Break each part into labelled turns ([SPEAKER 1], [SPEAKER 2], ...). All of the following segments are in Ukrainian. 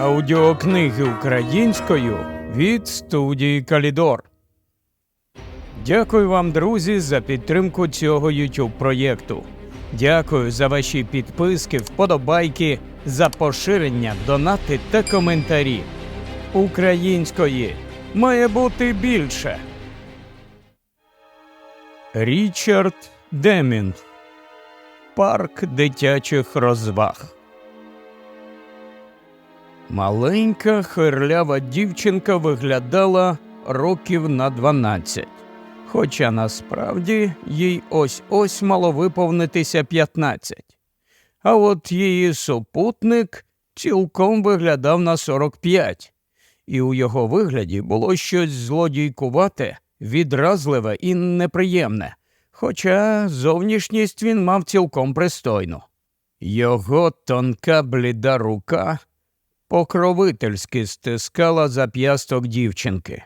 [SPEAKER 1] Аудіокниги українською від студії Калідор. Дякую вам, друзі, за підтримку цього YouTube проєкту. Дякую за ваші підписки, вподобайки, за поширення, донати та коментарі. Української має бути більше. Річард Демін Парк дитячих розваг. Маленька хирлява дівчинка виглядала років на 12, хоча насправді їй ось ось мало виповнитися 15. А от її супутник цілком виглядав на 45, і у його вигляді було щось злодійкувате, відразливе і неприємне, хоча зовнішність він мав цілком пристойну. Його тонка бліда рука покровительськи стискала зап'ясток дівчинки.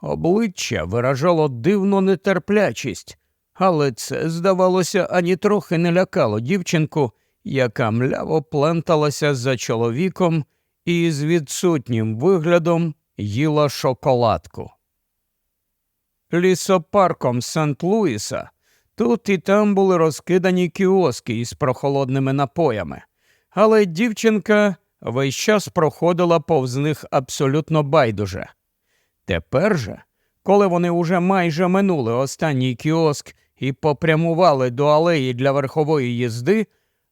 [SPEAKER 1] Обличчя виражало дивну нетерплячість, але це, здавалося, ані трохи не лякало дівчинку, яка мляво пленталася за чоловіком і з відсутнім виглядом їла шоколадку. Лісопарком Сент-Луіса тут і там були розкидані кіоски із прохолодними напоями, але дівчинка весь час проходила повз них абсолютно байдуже. Тепер же, коли вони уже майже минули останній кіоск і попрямували до алеї для верхової їзди,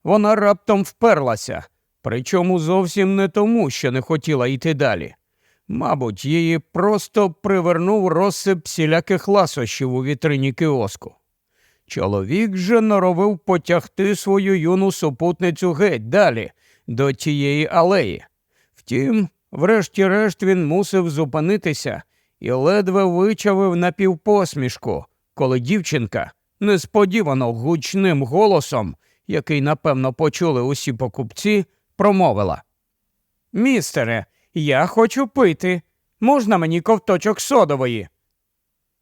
[SPEAKER 1] вона раптом вперлася, причому зовсім не тому, що не хотіла йти далі. Мабуть, її просто привернув розсип всіляких ласощів у вітрині кіоску. Чоловік же норовив потягти свою юну супутницю геть далі, до тієї алеї. Втім, врешті-решт він мусив зупинитися і ледве вичавив напівпосмішку, коли дівчинка несподівано гучним голосом, який напевно почули усі покупці, промовила Містере, я хочу пити. Можна мені ковточок содової?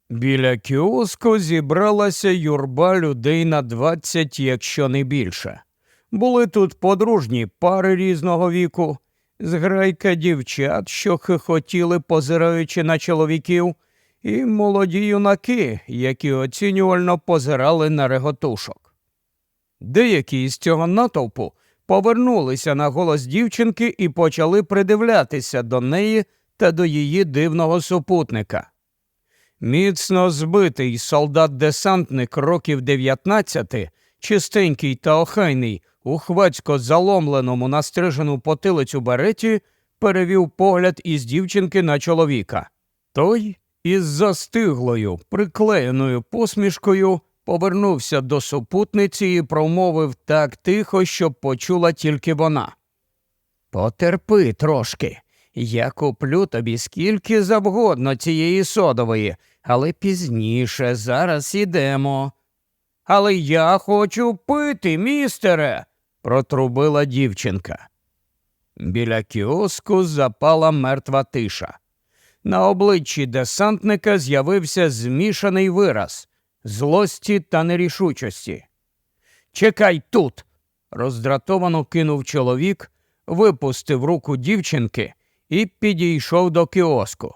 [SPEAKER 1] Біля кіоску зібралася юрба людей на двадцять, якщо не більше. Були тут подружні пари різного віку, зграйка дівчат, що хихотіли, позираючи на чоловіків, і молоді юнаки, які оцінювально позирали на реготушок. Деякі з цього натовпу повернулися на голос дівчинки і почали придивлятися до неї та до її дивного супутника. Міцно збитий солдат-десантник років 19, чистенький та охайний, у хвацько заломленому настрижену потилицю береті, перевів погляд із дівчинки на чоловіка. Той із застиглою, приклеєною посмішкою повернувся до супутниці і промовив так тихо, щоб почула тільки вона. Потерпи трошки. Я куплю тобі скільки завгодно цієї содової, але пізніше зараз ідемо. Але я хочу пити, містере, протрубила дівчинка. Біля кіоску запала мертва тиша. На обличчі десантника з'явився змішаний вираз злості та нерішучості. Чекай тут. роздратовано кинув чоловік, випустив руку дівчинки і підійшов до кіоску.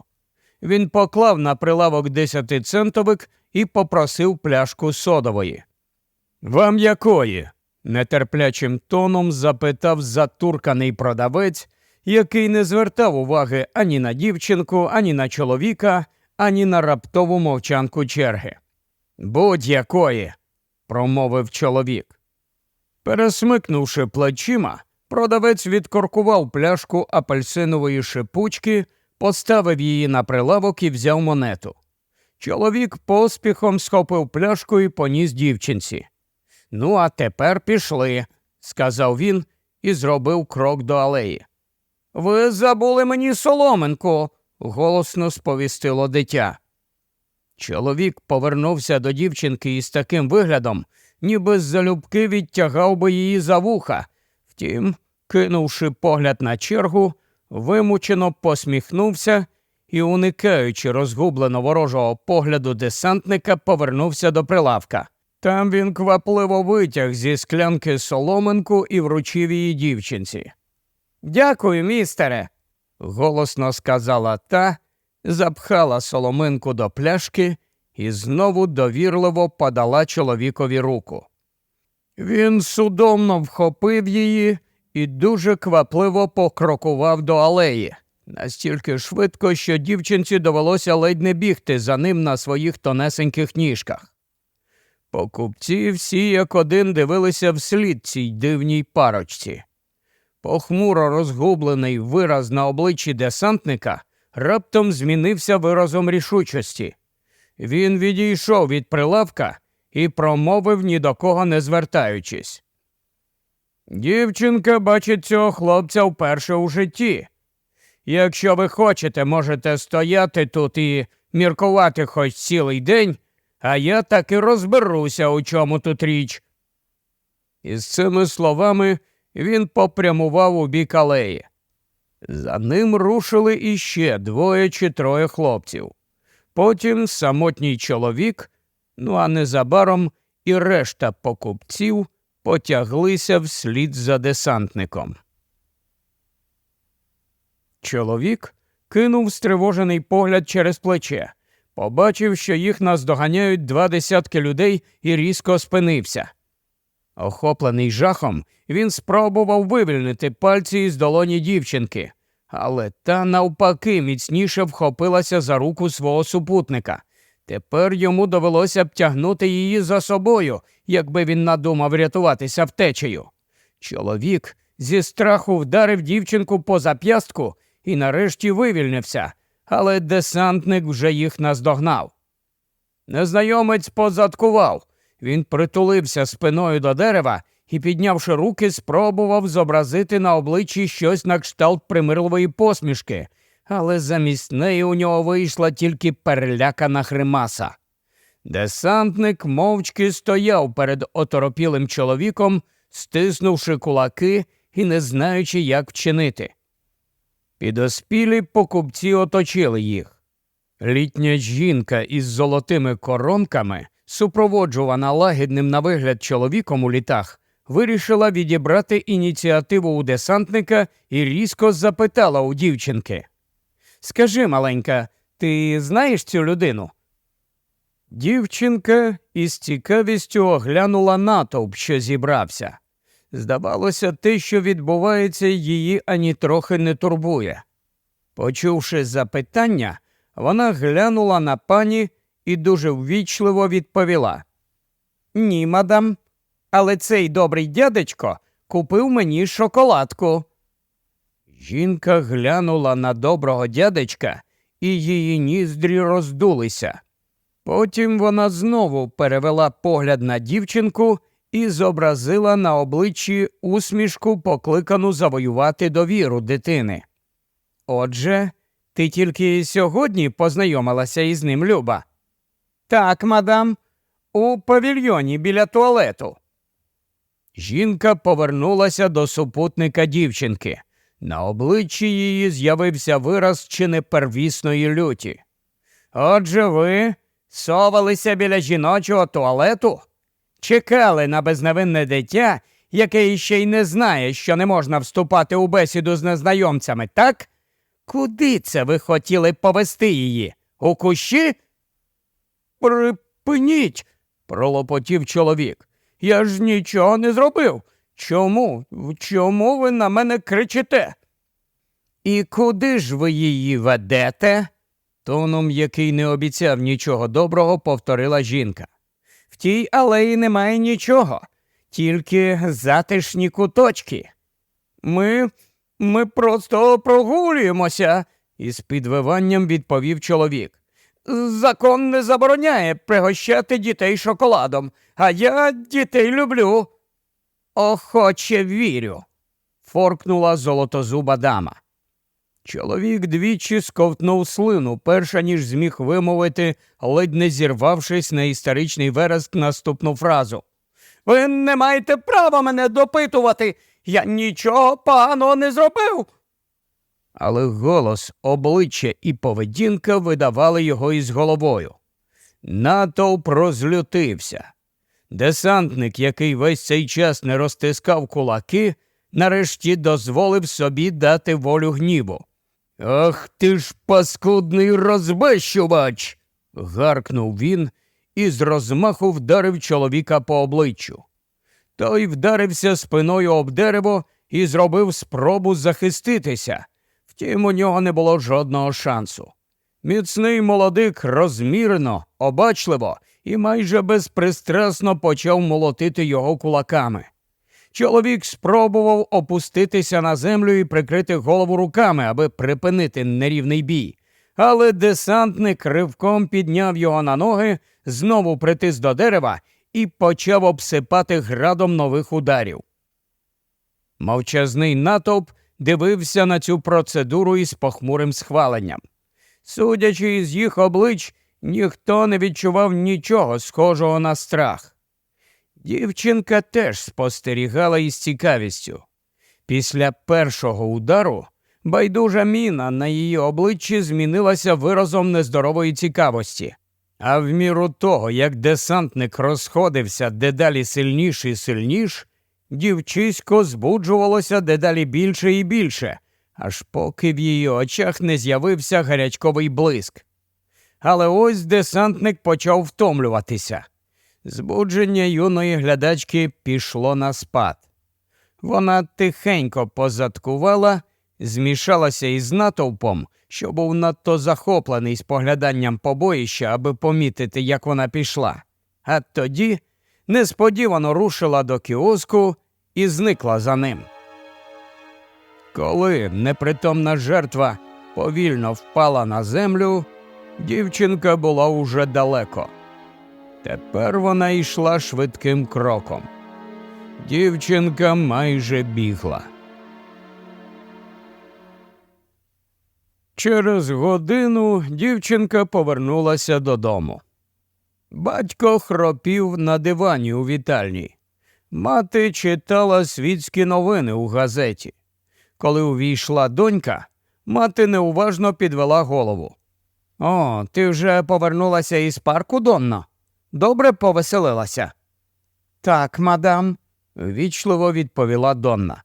[SPEAKER 1] Він поклав на прилавок десятицентовик і попросив пляшку содової. Вам якої? Нетерплячим тоном запитав затурканий продавець, який не звертав уваги ані на дівчинку, ані на чоловіка, ані на раптову мовчанку черги. Будь-якої, промовив чоловік. Пересмикнувши плечима, продавець відкоркував пляшку апельсинової шипучки, поставив її на прилавок і взяв монету. Чоловік поспіхом схопив пляшку і поніс дівчинці. Ну, а тепер пішли, сказав він і зробив крок до алеї. Ви забули мені соломинку, голосно сповістило дитя. Чоловік повернувся до дівчинки із таким виглядом, ніби з залюбки відтягав би її за вуха. Втім, кинувши погляд на чергу, вимучено посміхнувся і, уникаючи розгублено ворожого погляду десантника, повернувся до прилавка. Там він квапливо витяг зі склянки соломинку і вручив її дівчинці. Дякую, містере, голосно сказала та, запхала соломинку до пляшки і знову довірливо подала чоловікові руку. Він судомно вхопив її і дуже квапливо покрокував до алеї, настільки швидко, що дівчинці довелося ледь не бігти за ним на своїх тонесеньких ніжках. Покупці всі як один дивилися вслід цій дивній парочці. Похмуро розгублений вираз на обличчі десантника раптом змінився виразом рішучості. Він відійшов від прилавка і промовив ні до кого не звертаючись. Дівчинка бачить цього хлопця вперше у житті. Якщо ви хочете, можете стояти тут і міркувати хоч цілий день, а я так і розберуся, у чому тут річ. Із цими словами він попрямував у бік алеї. За ним рушили іще двоє чи троє хлопців. Потім самотній чоловік, ну а незабаром і решта покупців потяглися вслід за десантником. Чоловік кинув стривожений погляд через плече, побачив, що їх наздоганяють два десятки людей і різко спинився. Охоплений жахом, він спробував вивільнити пальці із долоні дівчинки, але та навпаки міцніше вхопилася за руку свого супутника. Тепер йому довелося б тягнути її за собою, якби він надумав рятуватися втечею. Чоловік зі страху вдарив дівчинку по зап'ястку і нарешті вивільнився, але десантник вже їх наздогнав. Незнайомець позадкував. Він притулився спиною до дерева і, піднявши руки, спробував зобразити на обличчі щось на кшталт примирливої посмішки, але замість неї у нього вийшла тільки перелякана гримаса. Десантник мовчки стояв перед оторопілим чоловіком, стиснувши кулаки і не знаючи, як вчинити. Підоспілі покупці оточили їх. Літня жінка із золотими коронками, супроводжувана лагідним на вигляд чоловіком у літах, вирішила відібрати ініціативу у десантника і різко запитала у дівчинки. Скажи, маленька, ти знаєш цю людину? Дівчинка із цікавістю оглянула натовп, що зібрався. Здавалося, те, що відбувається, її ані трохи не турбує. Почувши запитання, вона глянула на пані і дуже ввічливо відповіла Ні, мадам, але цей добрий дядечко купив мені шоколадку. Жінка глянула на доброго дядечка, і її ніздрі роздулися. Потім вона знову перевела погляд на дівчинку і зобразила на обличчі усмішку, покликану завоювати довіру дитини. Отже, ти тільки сьогодні познайомилася із ним, Люба? Так, мадам, у павільйоні біля туалету. Жінка повернулася до супутника дівчинки. На обличчі її з'явився вираз чи не первісної люті. Отже, ви совалися біля жіночого туалету? Чекали на безневинне дитя, яке іще й не знає, що не можна вступати у бесіду з незнайомцями, так? Куди це ви хотіли повести її? У кущі? Припиніть, пролопотів чоловік. Я ж нічого не зробив. Чому? Чому ви на мене кричите? І куди ж ви її ведете? Тоном, який не обіцяв нічого доброго, повторила жінка. В тій алеї немає нічого, тільки затишні куточки. Ми ми просто прогулюємося, із підвиванням відповів чоловік. Закон не забороняє пригощати дітей шоколадом, а я дітей люблю. Охоче вірю, форкнула золотозуба дама. Чоловік двічі сковтнув слину, перша ніж зміг вимовити, ледь не зірвавшись на історичний вереск наступну фразу. Ви не маєте права мене допитувати. Я нічого поганого не зробив. Але голос, обличчя і поведінка видавали його із головою. Натовп розлютився. Десантник, який весь цей час не розтискав кулаки, нарешті дозволив собі дати волю гніву. Ах ти ж паскудний розбещувач. гаркнув він і з розмаху вдарив чоловіка по обличчю. Той вдарився спиною об дерево і зробив спробу захиститися. Втім, у нього не було жодного шансу. Міцний молодик розмірно, обачливо і майже безпристрасно почав молотити його кулаками. Чоловік спробував опуститися на землю і прикрити голову руками, аби припинити нерівний бій. Але десантник ривком підняв його на ноги, знову притис до дерева і почав обсипати градом нових ударів. Мовчазний натовп дивився на цю процедуру із похмурим схваленням. Судячи із їх облич, ніхто не відчував нічого схожого на страх. Дівчинка теж спостерігала із цікавістю. Після першого удару байдужа міна на її обличчі змінилася виразом нездорової цікавості. А в міру того, як десантник розходився дедалі сильніш і сильніш, дівчисько збуджувалося дедалі більше і більше, аж поки в її очах не з'явився гарячковий блиск. Але ось десантник почав втомлюватися. Збудження юної глядачки пішло на спад. Вона тихенько позадкувала, змішалася із натовпом, що був надто захоплений спогляданням побоїща, аби помітити, як вона пішла. А тоді несподівано рушила до кіоску і зникла за ним. Коли непритомна жертва повільно впала на землю, дівчинка була уже далеко. Тепер вона йшла швидким кроком. Дівчинка майже бігла. Через годину дівчинка повернулася додому. Батько хропів на дивані у вітальні. Мати читала світські новини у газеті. Коли увійшла донька, мати неуважно підвела голову. О, ти вже повернулася із парку, Донно? Добре повеселилася. Так, мадам, вічливо відповіла Донна.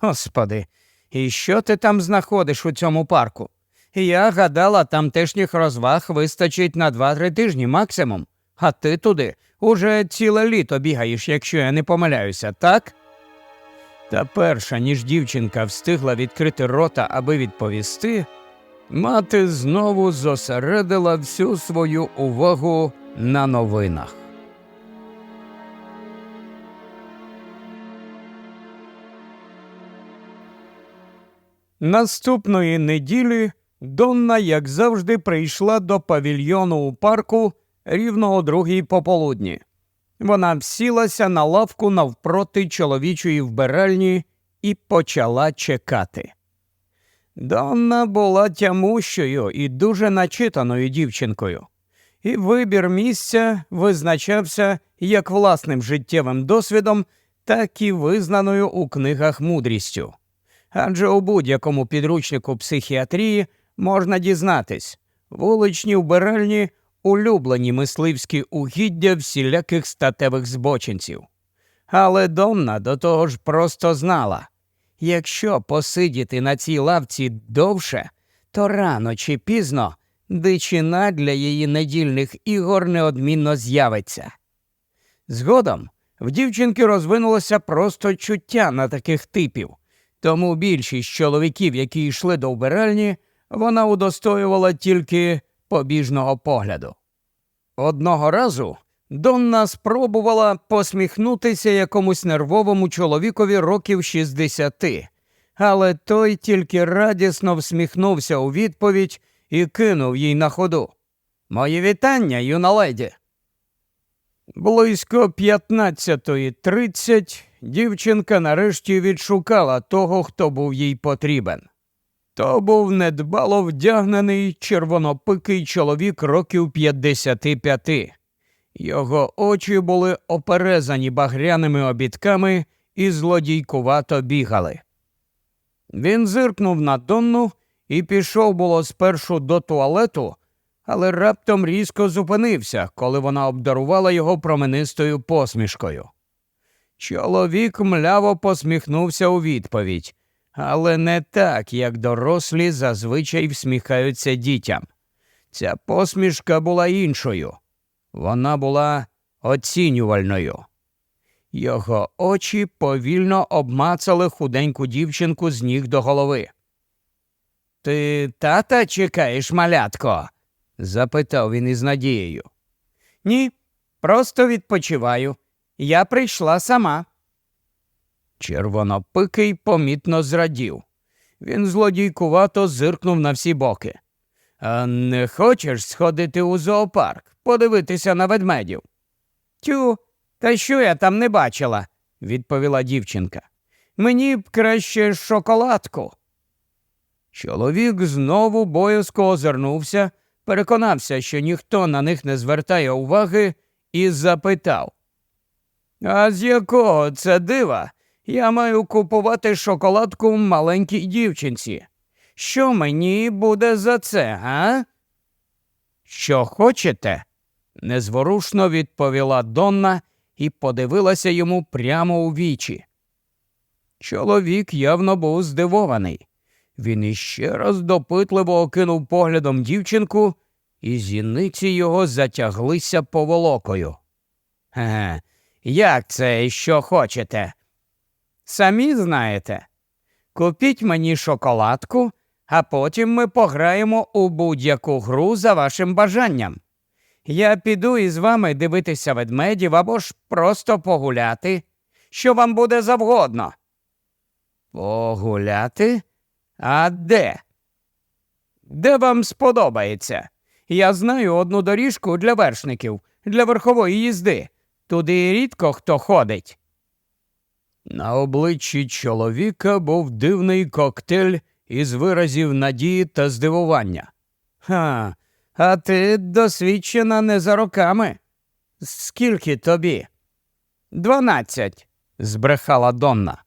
[SPEAKER 1] Господи, і що ти там знаходиш у цьому парку? Я гадала, тамтешніх розваг вистачить на два-три тижні максимум, а ти туди уже ціле літо бігаєш, якщо я не помиляюся, так? Та перша, ніж дівчинка встигла відкрити рота, аби відповісти, мати знову зосередила всю свою увагу на новинах. Наступної неділі Донна, як завжди, прийшла до павільйону у парку рівно о другій пополудні. Вона всілася на лавку навпроти чоловічої вбиральні і почала чекати. Донна була тямущою і дуже начитаною дівчинкою, і вибір місця визначався як власним життєвим досвідом, так і визнаною у книгах мудрістю. Адже у будь-якому підручнику психіатрії можна дізнатись, вуличні вбиральні улюблені мисливські угіддя всіляких статевих збочинців. Але Донна до того ж просто знала якщо посидіти на цій лавці довше, то рано чи пізно дичина для її недільних ігор неодмінно з'явиться. Згодом в дівчинки розвинулося просто чуття на таких типів, тому більшість чоловіків, які йшли до вбиральні, вона удостоювала тільки побіжного погляду. Одного разу Донна спробувала посміхнутися якомусь нервовому чоловікові років 60, але той тільки радісно всміхнувся у відповідь і кинув їй на ходу. Мої вітання, юна леді. Близько 15.30 дівчинка нарешті відшукала того, хто був їй потрібен. То був недбало вдягнений червонопикий чоловік років 55. Його очі були оперезані багряними обідками і злодійкувато бігали. Він зиркнув на Донну і пішов було спершу до туалету, але раптом різко зупинився, коли вона обдарувала його променистою посмішкою. Чоловік мляво посміхнувся у відповідь, але не так, як дорослі зазвичай всміхаються дітям. Ця посмішка була іншою. Вона була оцінювальною. Його очі повільно обмацали худеньку дівчинку з ніг до голови. Ти тата чекаєш, малятко? запитав він із надією. Ні, просто відпочиваю. Я прийшла сама. Червонопикий помітно зрадів. Він злодійкувато зиркнув на всі боки. А не хочеш сходити у зоопарк, подивитися на ведмедів? Тю, та що я там не бачила, відповіла дівчинка. Мені б краще шоколадку. Чоловік знову боязко озирнувся, переконався, що ніхто на них не звертає уваги, і запитав. А з якого це дива? Я маю купувати шоколадку маленькій дівчинці. Що мені буде за це, га? Що хочете? незворушно відповіла Донна і подивилася йому прямо у вічі. Чоловік явно був здивований. Він іще раз допитливо окинув поглядом дівчинку, і зіниці його затяглися поволокою. Ге, як це і що хочете? Самі знаєте. Купіть мені шоколадку, а потім ми пограємо у будь-яку гру за вашим бажанням. Я піду із вами дивитися ведмедів або ж просто погуляти, що вам буде завгодно. Погуляти? А де? Де вам сподобається? Я знаю одну доріжку для вершників, для верхової їзди. Туди рідко хто ходить. На обличчі чоловіка був дивний коктейль із виразів надії та здивування. Ха, а ти досвідчена не за роками. Скільки тобі? Дванадцять, збрехала Донна.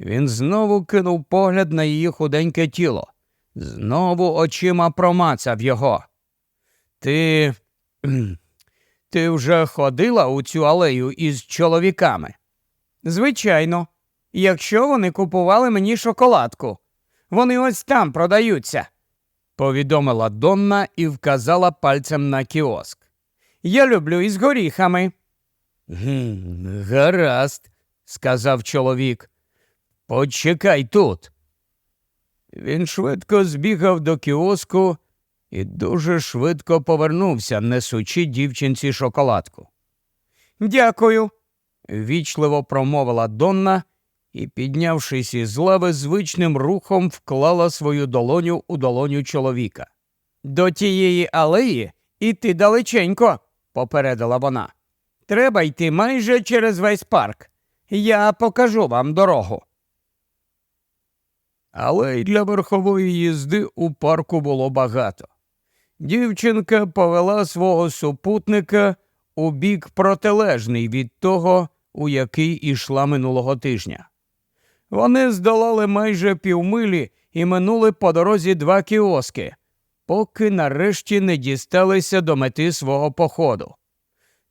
[SPEAKER 1] Він знову кинув погляд на її худеньке тіло, знову очима промацав його. Ти. Ти вже ходила у цю алею із чоловіками? Звичайно, якщо вони купували мені шоколадку. Вони ось там продаються, повідомила Донна і вказала пальцем на кіоск. Я люблю із горіхами. Гаразд, сказав чоловік. Почекай тут. Він швидко збігав до кіоску і дуже швидко повернувся, несучи дівчинці шоколадку. Дякую, вічливо промовила Донна і, піднявшись із лави, звичним рухом вклала свою долоню у долоню чоловіка. До тієї алеї іти далеченько, попередила вона. Треба йти майже через весь парк. Я покажу вам дорогу. Але й для верхової їзди у парку було багато. Дівчинка повела свого супутника у бік протилежний від того, у який ішла минулого тижня. Вони здолали майже півмилі і минули по дорозі два кіоски, поки нарешті не дісталися до мети свого походу.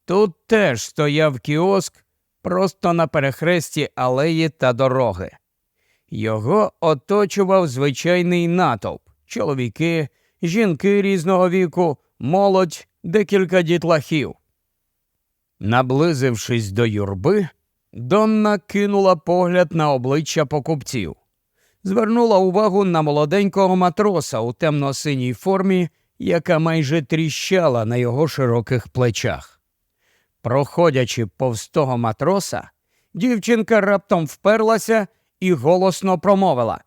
[SPEAKER 1] Тут теж стояв кіоск просто на перехресті алеї та дороги. Його оточував звичайний натовп чоловіки, жінки різного віку, молодь, декілька дітлахів. Наблизившись до юрби, Донна кинула погляд на обличчя покупців, звернула увагу на молоденького матроса у темно-синій формі, яка майже тріщала на його широких плечах. Проходячи повз того матроса, дівчинка раптом вперлася і голосно промовила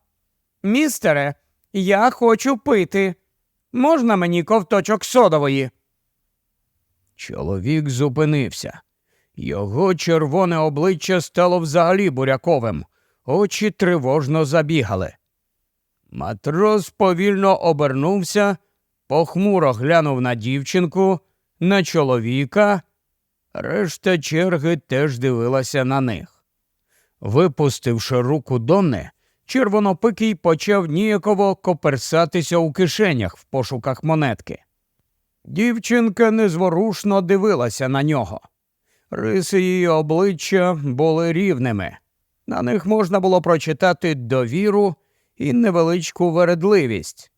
[SPEAKER 1] Містере, я хочу пити. Можна мені ковточок содової? Чоловік зупинився. Його червоне обличчя стало взагалі буряковим, очі тривожно забігали. Матрос повільно обернувся, похмуро глянув на дівчинку, на чоловіка. Решта черги теж дивилася на них. Випустивши руку Донни, червонопикий почав ніяково коперсатися у кишенях в пошуках монетки. Дівчинка незворушно дивилася на нього. Риси її обличчя були рівними. На них можна було прочитати довіру і невеличку вередливість.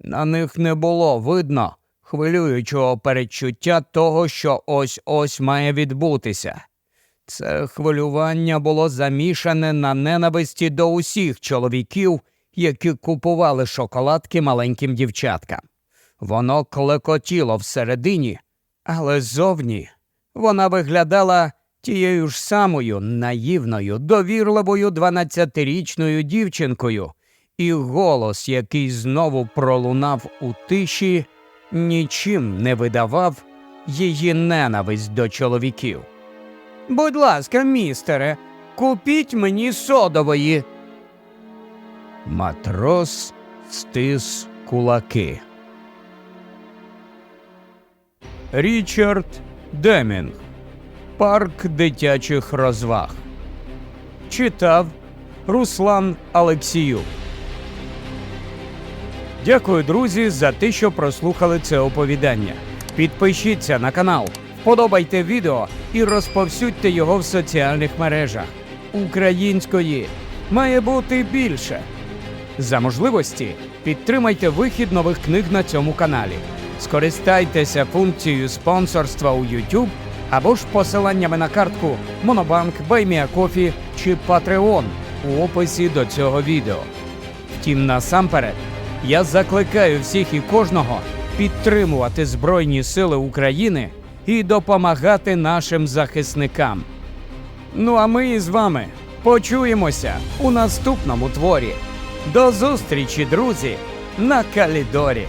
[SPEAKER 1] На них не було видно хвилюючого передчуття того, що ось ось має відбутися. Це хвилювання було замішане на ненависті до усіх чоловіків, які купували шоколадки маленьким дівчаткам. Воно клекотіло всередині, але зовні вона виглядала тією ж самою наївною, довірливою 12-річною дівчинкою, і голос, який знову пролунав у тиші, нічим не видавав її ненависть до чоловіків. Будь ласка, містере, купіть мені содової. Матрос стис кулаки. Річард Демінг. Парк дитячих розваг. Читав Руслан Алексіюк. Дякую, друзі, за те, що прослухали це оповідання. Підпишіться на канал, вподобайте відео і розповсюдьте його в соціальних мережах. Української має бути більше. За можливості підтримайте вихід нових книг на цьому каналі. Скористайтеся функцією спонсорства у YouTube або ж посиланнями на картку Монобанк, Байміакофі чи Patreon у описі до цього відео. Втім, насамперед, я закликаю всіх і кожного підтримувати Збройні Сили України і допомагати нашим захисникам. Ну а ми з вами почуємося у наступному творі. До зустрічі, друзі, на Калідорі!